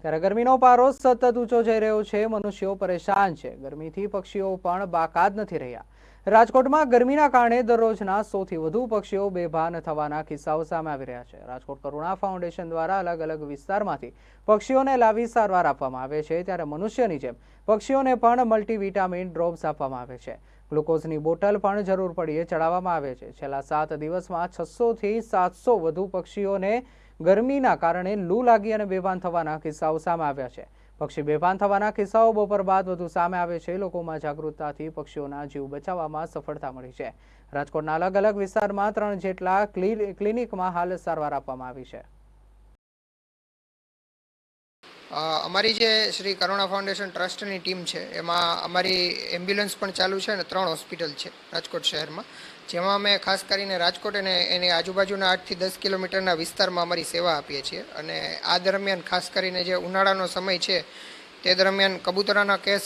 ત્યારે ગરમીનો પારો સતત ઊંચો જઈ રહ્યો છે. મનુષ્યો પરેશાન છે. ગરમીથી પક્ષીઓ પણ બાકાત નથી રહ્યા. રાજકોટમાં ગરમીના કારણે દરરોજના સૌથી વધુ પક્ષીઓ બેભાન થવાના કિસ્સાઓ સામે આવી રહ્યા છે. રાજકોટ કરુણા ફાઉન્ડેશન દ્વારા અલગ અલગ વિસ્તારમાંથી પક્ષીઓને લાવી સારવાર આપવામાં આવે છે. ત્યારે મનુષ્યની જેમ પક્ષીઓને પણ મલ્ટીવિટામિન ડ્રોપ્સ આપવામાં આવે છે. ગ્લુકોઝની બોટલ પણ જરૂર પડીએ ચડાવવામાં આવે છે. છેલ્લા સાત દિવસમાં છસોથી સાતસો વધુ પક્ષીઓને ગરમીના કારણે લૂ લાગી અને બેભાન થવાના કિસ્સાઓ સામે આવ્યા છે. પક્ષી બેભાન થવાના કિસ્સાઓ બપોર બાદ વધુ સામે આવે છે. લોકોમાં જાગૃતતાથી પક્ષીઓના જીવ બચાવવામાં સફળતા મળી છે. રાજકોટના અલગ અલગ વિસ્તારમાં ત્રણ જેટલા ક્લિનિકમાં હાલ સારવાર આપવામાં આવી છે. અમારી જે શ્રી કરુણા ફાઉન્ડેશન ટ્રસ્ટની ટીમ છે, એમાં અમારી એમ્બ્યુલન્સ પણ ચાલુ છે અને ત્રણ હોસ્પિટલ છે રાજકોટ શહેરમાં. જેમાં અમે ખાસ કરીને રાજકોટ અને એની આજુબાજુના આઠથી દસ કિલોમીટરના વિસ્તારમાં અમારી સેવા આપીએ છીએ. અને આ દરમિયાન ખાસ કરીને જે ઉનાળાનો સમય છે તે દરમિયાન કબૂતરાના કેસ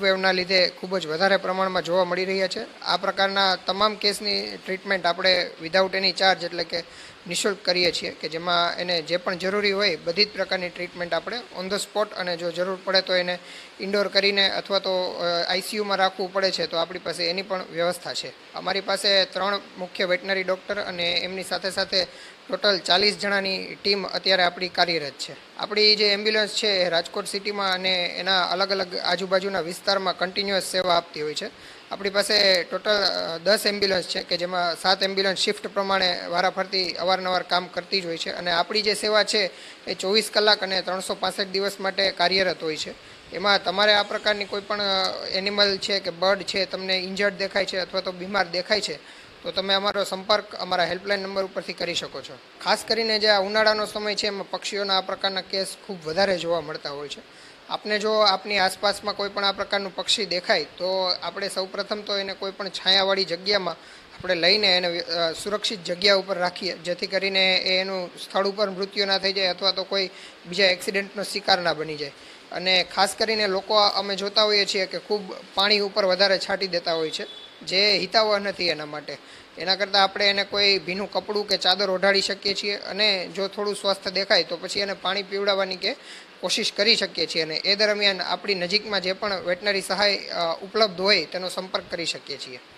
વેવના લીધે ખૂબ જ વધારે પ્રમાણમાં જોવા મળી રહ્યા છે. આ પ્રકારના તમામ કેસની ટ્રીટમેન્ટ આપણે વિધાઉટ એની ચાર્જ એટલે કે નિઃશુલ્ક કરીએ છીએ કે જેમાં એને જે પણ જરૂરી હોય બધી જ પ્રકારની ટ્રીટમેન્ટ આપણે ઓન ધ સ્પોટ અને જો જરૂર પડે તો એને ઇન્ડોર કરીને અથવા તો આઈસીયુમાં રાખવું પડે છે તો આપણી પાસે એની પણ વ્યવસ્થા છે. અમારી પાસે ત્રણ મુખ્ય વેટનરી ડૉક્ટર અને એમની સાથે સાથે ટોટલ ચાલીસ જણાની ટીમ અત્યારે આપણી કાર્યરત છે. આપણી જે એમ્બ્યુલન્સ છે એ રાજકોટ સિટીમાં અને એના અલગ અલગ આજુબાજુના વિસ્તારમાં કન્ટિન્યુઅસ સેવા આપતી હોય છે. આપણી પાસે ટોટલ દસ એમ્બ્યુલન્સ છે કે જેમાં સાત એમ્બ્યુલન્સ શિફ્ટ પ્રમાણે વારાફરતી અવારનવાર કામ કરતી જ હોય છે. અને આપણી જે સેવા છે એ ચોવીસ કલાક અને ત્રણસો દિવસ માટે કાર્યરત હોય છે. એમાં તમારે આ પ્રકારની કોઈ પણ એનિમલ છે કે બર્ડ છે, તમને ઇન્જર્ડ દેખાય છે અથવા તો બીમાર દેખાય છે તો તમે અમારો સંપર્ક અમારા હેલ્પલાઇન નંબર ઉપરથી કરી શકો છો. ખાસ કરીને જે આ ઉનાળાનો સમય છે, એમાં પક્ષીઓના આ પ્રકારના કેસ ખૂબ વધારે જોવા મળતા હોય છે. આપને જો આપની આસપાસમાં કોઈ પણ આ પ્રકારનું પક્ષી દેખાય, તો આપણે સૌપ્રથમ તો એને કોઈ પણ છાયાવાળી જગ્યામાં આપણે લઈને એને સુરક્ષિત જગ્યા ઉપર રાખીએ, જેથી કરીને એ એનું સ્થળ ઉપર મૃત્યુ ના થઈ જાય અથવા તો કોઈ બીજા એક્સિડન્ટનો શિકાર ના બની જાય. અને ખાસ કરીને લોકો અમે જોતા હોઈએ છીએ કે ખૂબ પાણી ઉપર વધારે છાંટી દેતા હોય છે. જે હિતાવહ નથી એના માટે. એના કરતાં આપણે એને કોઈ ભીનું કપડું કે ચાદર ઓઢાડી શકીએ છીએ અને જો થોડું સ્વસ્થ દેખાય તો પછી એને પાણી પીવડાવવાની કે કોશિશ કરી શકીએ છીએ અને એ દરમિયાન આપણી નજીકમાં જે પણ વેટનરી સહાય ઉપલબ્ધ હોય તેનો સંપર્ક કરી શકીએ છીએ.